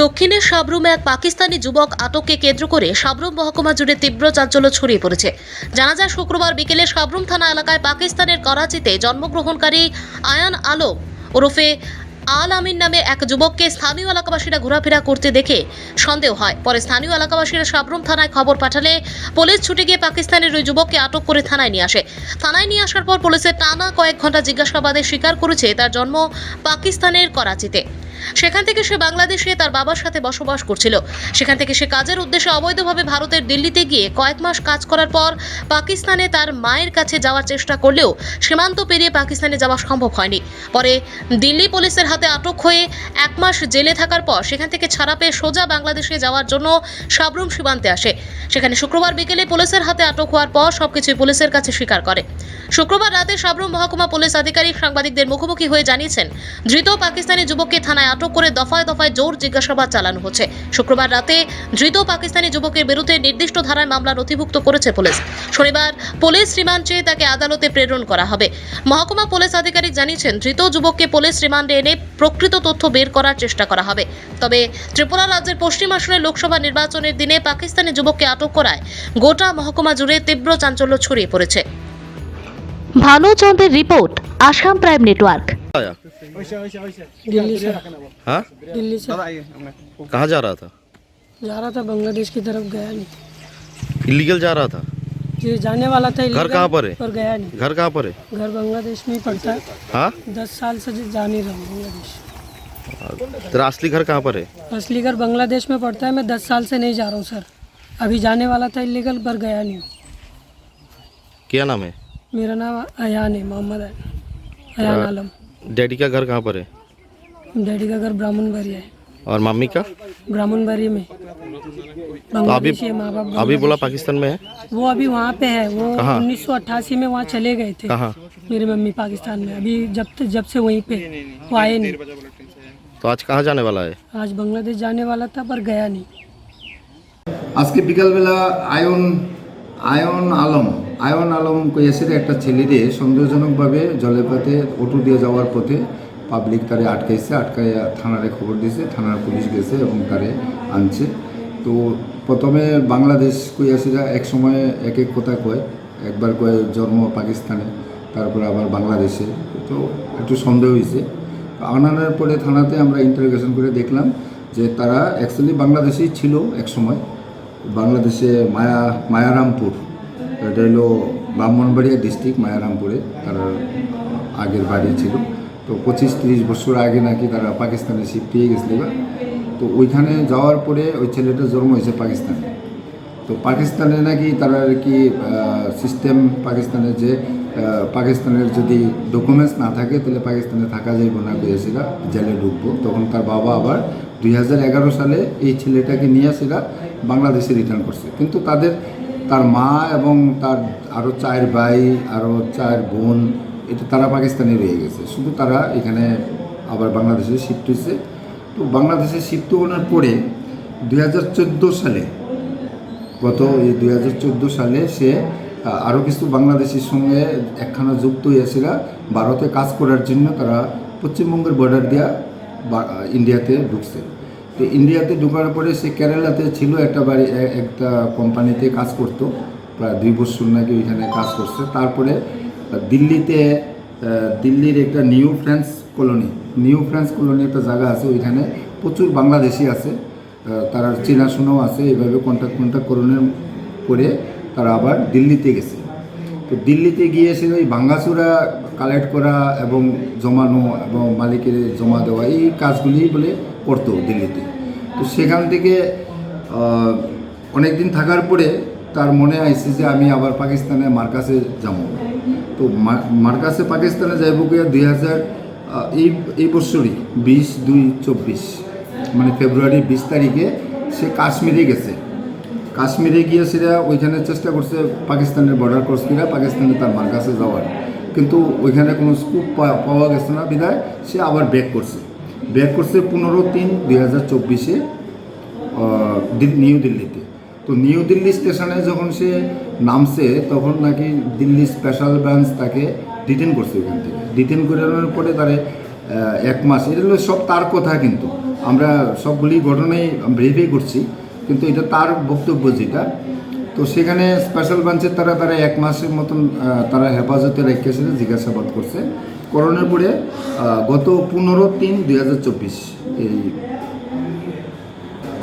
দক্ষিণের সাবরুমে এক পাকিস্তানি যুবক আটককে কেন্দ্র করে সাবরুম মহকুমা জুড়ে তীব্র চাঞ্চল্য ছড়িয়ে পড়েছে। জানা যায়, শুক্রবার বিকেলে সাবরুম থানা এলাকায় পাকিস্তানের করাচিতে জন্মগ্রহণকারী আয়ান আলম ওরফে আল আমিন নামে এক যুবককে স্থানীয় এলাকাবাসীরা ঘোরাফেরা করতে দেখে সন্দেহ হয়। পরে স্থানীয় এলাকাবাসীরা সাবরুম থানায় খবর পাঠালে পুলিশ ছুটে গিয়ে পাকিস্তানের ওই যুবককে আটক করে থানায় নিয়ে আসে। থানায় নিয়ে আসার পর পুলিশের টানা কয়েক ঘণ্টা জিজ্ঞাসাবাদে স্বীকার করেছে, তার জন্ম পাকিস্তানের করাচিতে। সেখান থেকে সে বাংলাদেশে তার বাবার সাথে বসবাস করছিল। সেখান থেকে সে কাজের উদ্দেশ্যে অবৈধভাবে ভারতের দিল্লিতে গিয়ে কয়েক মাস কাজ করার পর পাকিস্তানে তার মায়ের কাছে যাওয়ার চেষ্টা করলেও সীমান্ত পেরিয়ে পাকিস্তানে যাওয়া সম্ভব হয়নি। পরে দিল্লি পুলিশের হাতে আটক হয়ে এক মাস জেলে থাকার পর সেখান থেকে ছাড়া পেয়ে সোজা বাংলাদেশে যাওয়ার জন্য সাবরুম সীমান্তে আসে। সেখানে শুক্রবার বিকেলে পুলিশের হাতে আটক হওয়ার পর সবকিছুই পুলিশের কাছে স্বীকার করে। শুক্রবার রাতে সাবরুম মহকুমা পুলিশ আধিকারিক সাংবাদিকদের মুখোমুখি হয়ে জানিয়েছেন, ধৃত পাকিস্তানি যুবককে থানায় আটক করে দফায় দফায় জোর জিজ্ঞাসাবাদ চালানো হচ্ছে। শুক্রবার রাতে ধৃত পাকিস্তানি যুবকের বিরুদ্ধে নির্দিষ্ট ধারায় মামলা নথিভুক্ত করেছে পুলিশ। শনিবার পুলিশ রিমান্ড চেয়ে তাকে আদালতে প্রেরণ করা হবে। মহকুমা পুলিশ আধিকারিক জানিয়েছেন, ধৃত যুবককে পুলিশ রিমান্ডে এনে প্রকৃত তথ্য বের করার চেষ্টা করা হবে। তবে ত্রিপুরা রাজ্যের পশ্চিম আসনের লোকসভা নির্বাচনের দিনে পাকিস্তানি যুবককে আটক করায় গোটা মহকুমা জুড়ে তীব্র চাঞ্চল্য ছড়িয়ে পড়েছে। ভানুচন্দ্রের রিপোর্ট, আসাম প্রাইম নেটওয়ার্ক। आया? दिल्ली से हाँ? दिल्ली से कहाँ जा रहा था? जा रहा था बांग्लादेश की तरफ़ गया नहीं। इलीगल जा रहा था? ये जाने वाला था घर कहाँ पर है? पर गया नहीं। घर कहाँ पर है? घर बांग्लादेश में ही पड़ता है। हाँ? दस साल से जा नहीं रहा हूँ बांग्लादेश। तेरा असली घर कहाँ पर है? असली घर बांग्लादेश में पड़ता है। मैं दस साल से नहीं जा रहा हूँ सर। अभी जाने वाला था इलीगल पर गया नहीं क्या नाम है? मेरा नाम अयान है मोहम्मद अयान। आलम। डैडी का घर कहाँ पर है? डैडी का घर ब्राह्मण बारी है। और मम्मी का? ब्राह्मण बारी में तो अभी अभी बोला पाकिस्तान में है? वो अभी वहाँ पे है वो उन्नीस सौ अट्ठासी में वहाँ चले गए थे। कहाँ? मेरी मम्मी पाकिस्तान में। अभी जब तक जब से वहीं पे वो आए नहीं तो आज कहाँ जाने वाला है? आज बांग्लादेश जाने वाला था पर गया नहीं। आज के बिकल बेला आयोन আয়ন আলম আয়ন আলম কইয়াসের একটা ছেলেরে সন্দেহজনকভাবে জলের পথে অটো দিয়ে যাওয়ার পথে পাবলিক তারে আটকাইছে, আটকাইয়া থানারে খবর দিয়েছে থানার পুলিশ গেছে এবং তারে আনছে। তো প্রথমে বাংলাদেশ কইয়াসিরা এক সময় এক এক কথা কয়, একবার কয় জন্ম পাকিস্তানে, তারপর আবার বাংলাদেশে। তো একটু সন্দেহ হয়েছে আনানোর পরে থানাতে আমরা ইন্টারোগেশন করে দেখলাম যে তারা অ্যাকচুয়ালি বাংলাদেশেই ছিল এক সময়। বাংলাদেশে মায়া, মায়ারামপুর। এটা হলো ব্রাহ্মণবাড়িয়া ডিস্ট্রিক্ট মায়ারামপুরে তার আগের বাড়ি ছিল। তো পঁচিশ, তিরিশ বছর আগে নাকি তারা পাকিস্তানে শিফট হয়ে গেছিল তো ওইখানে যাওয়ার পরে ওই ছেলেটার জন্ম হয়েছে পাকিস্তানে। তো পাকিস্তানে নাকি তারা আর কি সিস্টেম পাকিস্তানের যে পাকিস্তানের যদি ডকুমেন্টস না থাকে, তাহলে পাকিস্তানে থাকা যাইব না কইয়াছিলা জেলে ঢুকবো। তখন তার বাবা আবার দুই হাজার এগারো সালে এই ছেলেটাকে নিয়ে আসিরা বাংলাদেশে রিটার্ন করছে। কিন্তু তাদের, তার মা এবং তার আরও চায়ের ভাই আরও চায়ের বোন, এটা তারা পাকিস্তানে রয়ে গেছে। শুধু তারা এখানে আবার বাংলাদেশে শিফট হয়েছে। তো বাংলাদেশে শিফট হওয়ার পরে দুই হাজার চোদ্দ সালে, গত এই দুই হাজার চোদ্দ সালে সে আরও কিছু বাংলাদেশের সঙ্গে একখানা যুক্ত হয়েছিল ভারতে কাজ করার জন্য তারা পশ্চিমবঙ্গের বর্ডার দিয়া ইন্ডিয়াতে ঢুকছে। তো ইন্ডিয়াতে ঢোকার পরে সে কেরালাতে ছিল, একটা বাড়ি একটা কোম্পানিতে কাজ করতো। প্রায় দুই বছর নাকি ওইখানে কাজ করছে। তারপরে দিল্লিতে দিল্লির একটা New France Colony, New France Colony একটা জায়গা আছে ওইখানে। প্রচুর বাংলাদেশি আছে। তারা চেনাশোনাও আছে। এইভাবে কন্ট্যাক্ট কন্ট্যাক্ট করণের করে তারা আবার দিল্লিতে গেছে। তো দিল্লিতে গিয়ে সে ওই ভাঙ্গাচুরা কালেক্ট করা এবং জমানো এবং মালিকের জমা দেওয়া, এই কাজগুলি বলে করতো দিল্লিতে। তো সেখান থেকে অনেক দিন থাকার পরে তার মনে আইছে যে আমি আবার পাকিস্তানে মার্কাসে যাব। তো মা- মার কাছে পাকিস্তানে যাইব গিয়ে দুই হাজার এই এই বছরই বিশ দুই চব্বিশ মানে ফেব্রুয়ারি বিশ তারিখে সে কাশ্মীরে গেছে। কাশ্মীরে গিয়ে সেটা ওইখানে চেষ্টা করছে পাকিস্তানের বর্ডার ক্রস করে পাকিস্তানে তার মার্কাসে যাওয়ার। কিন্তু ওইখানে কোনো স্কুপ পাওয়া গেছে না, বিধায় সে আবার ব্যাক করছে। ব্যাক করছে পনেরো তিন দুই হাজার চব্বিশে নিউ দিল্লিতে। তো নিউ দিল্লি স্টেশনে যখন সে নামছে, তখন নাকি দিল্লি স্পেশাল ব্রাঞ্চ তাকে ডিটেন করছে ওইখান থেকে। ডিটেন করানোর পরে তারে এক মাস, এটা হলো সব তার কথা কিন্তু। আমরা সবগুলি ঘটনাই ভেরিফাই করছি, কিন্তু এটা তার বক্তব্য যেটা। তো সেখানে স্পেশাল ব্রাঞ্চের তারা তারা এক মাসের মতন তারা হেফাজতে রেখেছিল, জিজ্ঞাসাবাদ করছে। করোনার পরে গত পনেরো তিন দুই হাজার চব্বিশ এই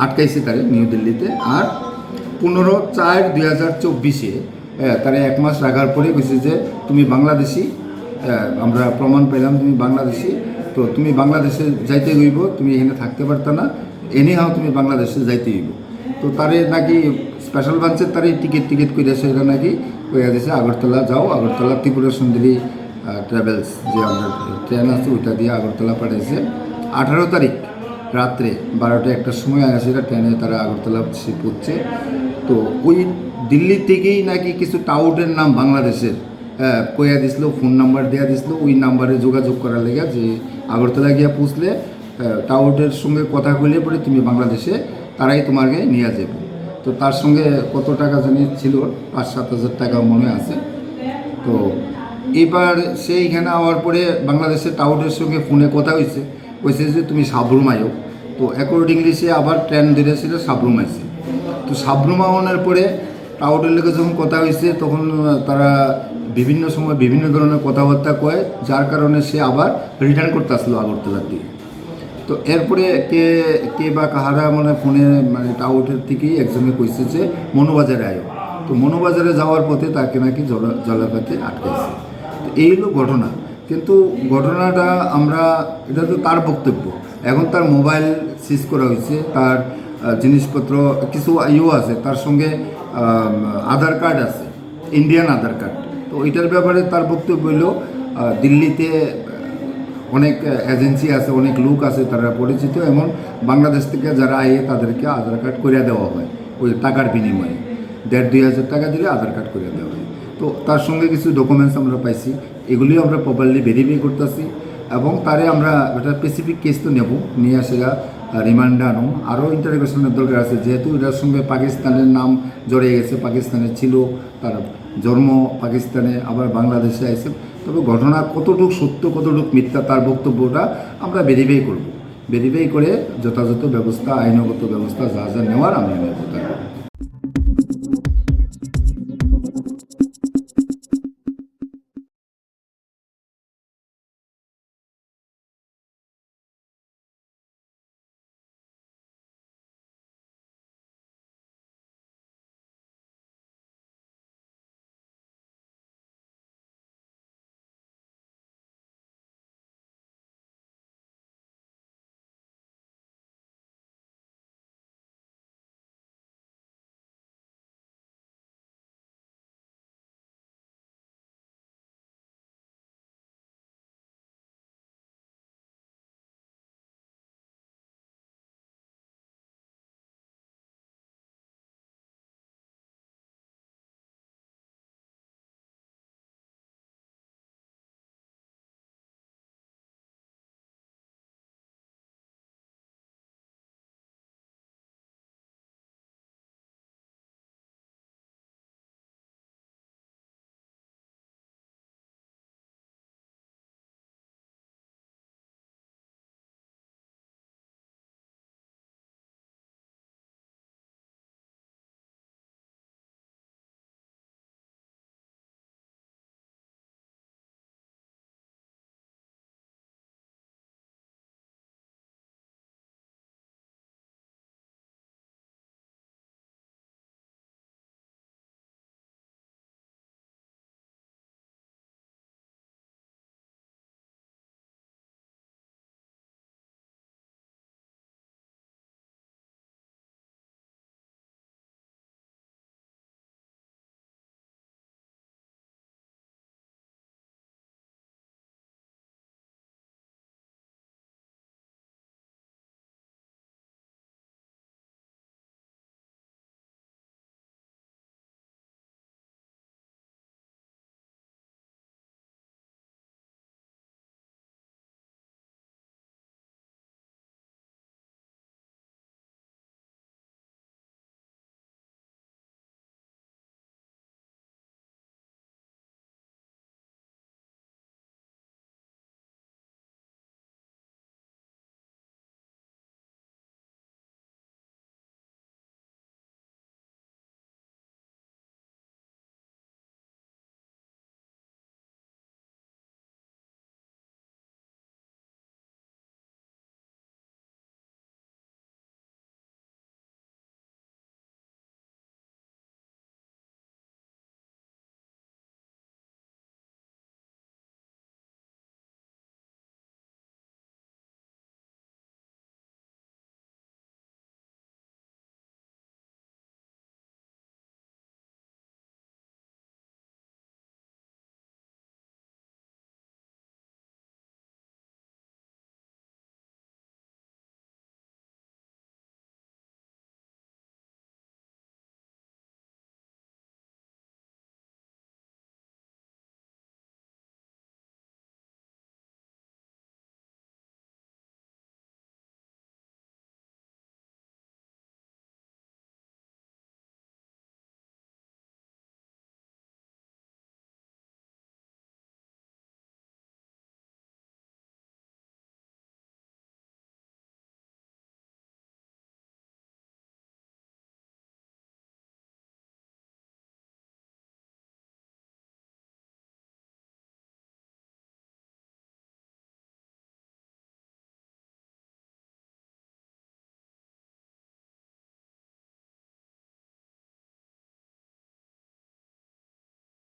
আটকাইছে তারে নিউ দিল্লিতে। আর পনেরো চার দুই হাজার চব্বিশে তারা এক মাস রাখার পরে কইছে যে, তুমি বাংলাদেশি। আমরা প্রমাণ পেলাম তুমি বাংলাদেশি। তো তুমি বাংলাদেশে যাইতে হইব, তুমি এখানে থাকতে পারতা না। এনে হাও তুমি বাংলাদেশে যাইতে হইব। তো তারে নাকি স্পেশাল ব্রাঞ্চের তারে টিকিট টিকিট করে সেটা নাকি কইয়া দিছে, আগরতলা যাও, আগরতলা ত্রিপুরা সুন্দরী ট্রাভেলস যে আমরা ট্রেন আছে, ওইটা দিয়ে আগরতলা পাঠাইছে। আঠারো তারিখ রাত্রে বারোটা একটার সময় আসেরা ট্রেনে তারা আগরতলা পড়ছে। তো ওই দিল্লি থেকেই নাকি কিছু টাউটের নাম বাংলাদেশের কইয়া দিছিল ফোন নাম্বার দেওয়া দিছিল, ওই নাম্বারে যোগাযোগ করার লেগে যে আগরতলা গিয়া পুষলে টাউটের সঙ্গে কথা কইলে পরে তুমি বাংলাদেশে, তারাই তোমাকে নিয়ে যাবে তো তার সঙ্গে কত টাকা জানি ছিল, পাঁচ সাত হাজার টাকা মনে আছে। এবার সেইখানে আওয়ার পরে বাংলাদেশের টাউটের সঙ্গে ফোনে কথা হয়েছে। কইছে যে, তুমি সাবরুম আয়ো তো অ্যাকর্ডিংলি সে আবার ট্রেন সাবরুম আইছে। তো সাবরুম আওয়ানোর পরে টাউটের লোকের যখন কথা হয়েছে, তখন তারা বিভিন্ন সময় বিভিন্ন ধরনের কথাবার্তা কয়, যার কারণে সে আবার রিটার্ন করতে আসলো আগরতলার দিকে। তো এরপরে কে কে বা কাহারা মানে ফোনে মানে টাউটের থেকেই একজনে কইছে যে মনোবাজারে আয়ো তো মনোবাজারে যাওয়ার পথে তাকে নাকি জলা জলাপাতে আটকাইছে। তো এই হলো ঘটনা। কিন্তু ঘটনাটা আমরা, এটা তো তার বক্তব্য। এখন তার মোবাইল সিজ করা হয়েছে, তার জিনিসপত্র, কিছু ইও আছে, তার সঙ্গে আধার কার্ড আছে ইন্ডিয়ান আধার কার্ড। তো এটার ব্যাপারে তার বক্তব্য হলো দিল্লিতে অনেক এজেন্সি আছে, অনেক লোক আছে, তারা পরিচিত, এমন বাংলাদেশ থেকে যারা আয়ে, তাদেরকে আধার কার্ড করে দেওয়া হয়, ওই টাকার বিনিময়ে। দেড় দুই হাজার টাকা দিলে আধার কার্ড করে দেওয়া হয়। তো তার সঙ্গে কিছু ডকুমেন্টস আমরা পাইছি। এগুলিও আমরা প্রপারলি ভেরিফাই করতেছি এবং তারে আমরা একটা স্পেসিফিক কেস তো নেব। নিয়ে আসেরা রিমান্ডে আনো। আরও ইন্টারভিউশনের দরকার আছে। যেহেতু এটার সঙ্গে পাকিস্তানের নাম জড়িয়ে গেছে, পাকিস্তানে ছিল, তার জন্ম পাকিস্তানে, আবার বাংলাদেশে আছে তবে ঘটনা কতটুকু সত্য, কতটুকু মিথ্যা, তার বক্তব্যটা আমরা ভেরিফাই করব। ভেরিফাই করে যথাযথ ব্যবস্থা, আইনগত ব্যবস্থা যা যা নেওয়ার আমরা নেব